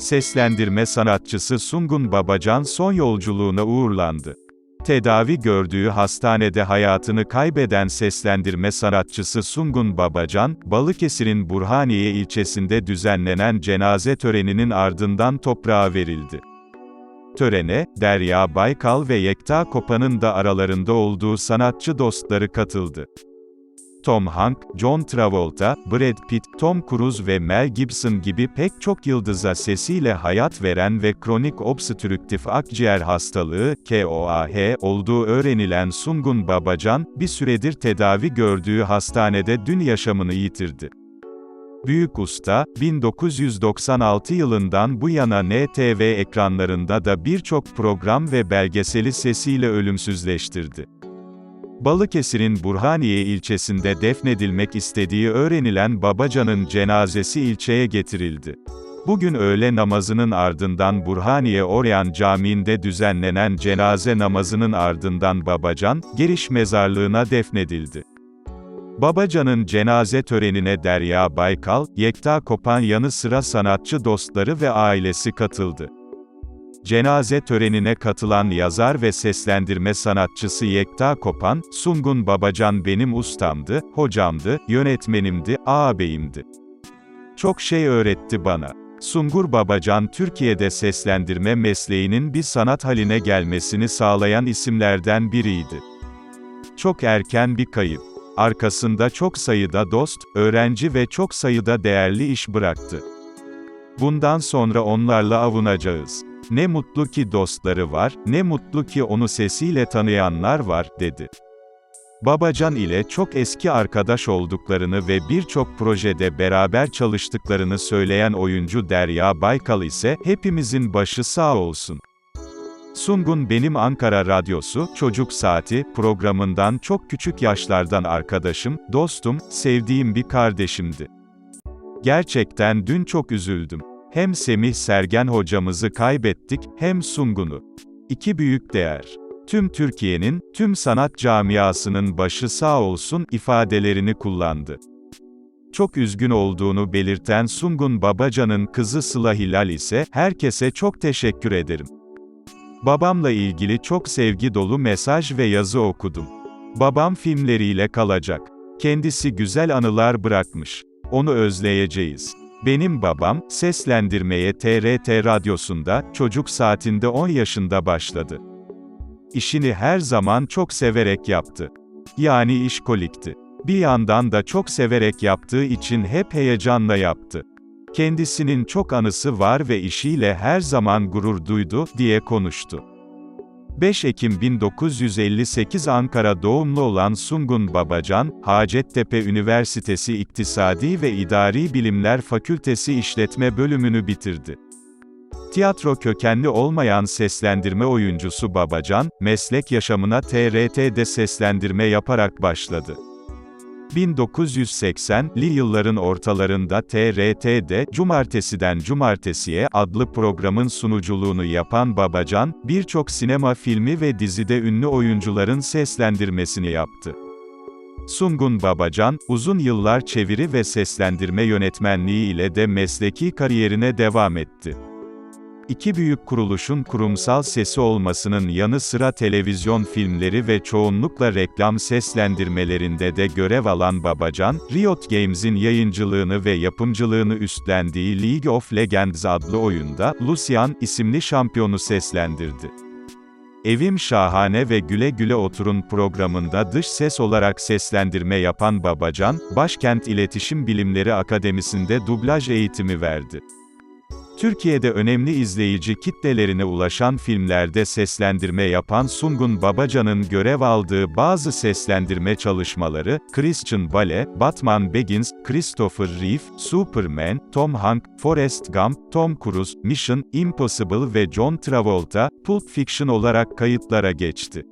Seslendirme sanatçısı Sungun Babacan son yolculuğuna uğurlandı. Tedavi gördüğü hastanede hayatını kaybeden seslendirme sanatçısı Sungun Babacan, Balıkesir'in Burhaniye ilçesinde düzenlenen cenaze töreninin ardından toprağa verildi. Törene, Derya Baykal ve Yekta Kopan'ın da aralarında olduğu sanatçı dostları katıldı. Tom Hanks, John Travolta, Brad Pitt, Tom Cruise ve Mel Gibson gibi pek çok yıldıza sesiyle hayat veren ve kronik obstrüktif akciğer hastalığı, KOAH, olduğu öğrenilen Sungun Babacan, bir süredir tedavi gördüğü hastanede dün yaşamını yitirdi. Büyük usta, 1996 yılından bu yana NTV ekranlarında da birçok program ve belgeseli sesiyle ölümsüzleştirdi. Balıkesir'in Burhaniye ilçesinde defnedilmek istediği öğrenilen Babacan'ın cenazesi ilçeye getirildi. Bugün öğle namazının ardından Burhaniye Oryan Camii'nde düzenlenen cenaze namazının ardından Babacan, Geriş Mezarlığı'na defnedildi. Babacan'ın cenaze törenine Derya Baykal, Yekta Kopan yanı sıra sanatçı dostları ve ailesi katıldı. Cenaze törenine katılan yazar ve seslendirme sanatçısı Yekta Kopan, Sungun Babacan benim ustamdı, hocamdı, yönetmenimdi, ağabeyimdi. Çok şey öğretti bana. Sungur Babacan Türkiye'de seslendirme mesleğinin bir sanat haline gelmesini sağlayan isimlerden biriydi. Çok erken bir kayıp. Arkasında çok sayıda dost, öğrenci ve çok sayıda değerli iş bıraktı. Bundan sonra onlarla avunacağız. Ne mutlu ki dostları var, ne mutlu ki onu sesiyle tanıyanlar var, dedi. Babacan ile çok eski arkadaş olduklarını ve birçok projede beraber çalıştıklarını söyleyen oyuncu Derya Baykal ise, hepimizin başı sağ olsun. Sungun benim Ankara Radyosu, Çocuk Saati, programından çok küçük yaşlardan arkadaşım, dostum, sevdiğim bir kardeşimdi. Gerçekten dün çok üzüldüm. Hem Semih Sergen hocamızı kaybettik, hem Sungun'u. İki büyük değer. Tüm Türkiye'nin, tüm sanat camiasının başı sağ olsun ifadelerini kullandı. Çok üzgün olduğunu belirten Sungun Babacan'ın kızı Sıla Hilal ise, herkese çok teşekkür ederim. Babamla ilgili çok sevgi dolu mesaj ve yazı okudum. Babam filmleriyle kalacak. Kendisi güzel anılar bırakmış. Onu özleyeceğiz. Benim babam, seslendirmeye TRT Radyosu'nda, çocuk saatinde 10 yaşında başladı. İşini her zaman çok severek yaptı. Yani işkolikti. Bir yandan da çok severek yaptığı için hep heyecanla yaptı. Kendisinin çok anısı var ve işiyle her zaman gurur duydu, diye konuştu. 5 Ekim 1958 Ankara doğumlu olan Sungun Babacan, Hacettepe Üniversitesi İktisadi ve İdari Bilimler Fakültesi İşletme bölümünü bitirdi. Tiyatro kökenli olmayan seslendirme oyuncusu Babacan, meslek yaşamına TRT'de seslendirme yaparak başladı. 1980'li yılların ortalarında TRT'de Cumartesiden Cumartesiye adlı programın sunuculuğunu yapan Babacan, birçok sinema filmi ve dizide ünlü oyuncuların seslendirmesini yaptı. Sungun Babacan, uzun yıllar çeviri ve seslendirme yönetmenliği ile de mesleki kariyerine devam etti. İki büyük kuruluşun kurumsal sesi olmasının yanı sıra televizyon filmleri ve çoğunlukla reklam seslendirmelerinde de görev alan Babacan, Riot Games'in yayıncılığını ve yapımcılığını üstlendiği League of Legends adlı oyunda, Lucian isimli şampiyonu seslendirdi. Evim Şahane ve Güle Güle Oturun programında dış ses olarak seslendirme yapan Babacan, Başkent İletişim Bilimleri Akademisi'nde dublaj eğitimi verdi. Türkiye'de önemli izleyici kitlelerine ulaşan filmlerde seslendirme yapan Sungun Babacan'ın görev aldığı bazı seslendirme çalışmaları, Christian Bale, Batman Begins, Christopher Reeve, Superman, Tom Hanks, Forrest Gump, Tom Cruise, Mission Impossible ve John Travolta, Pulp Fiction olarak kayıtlara geçti.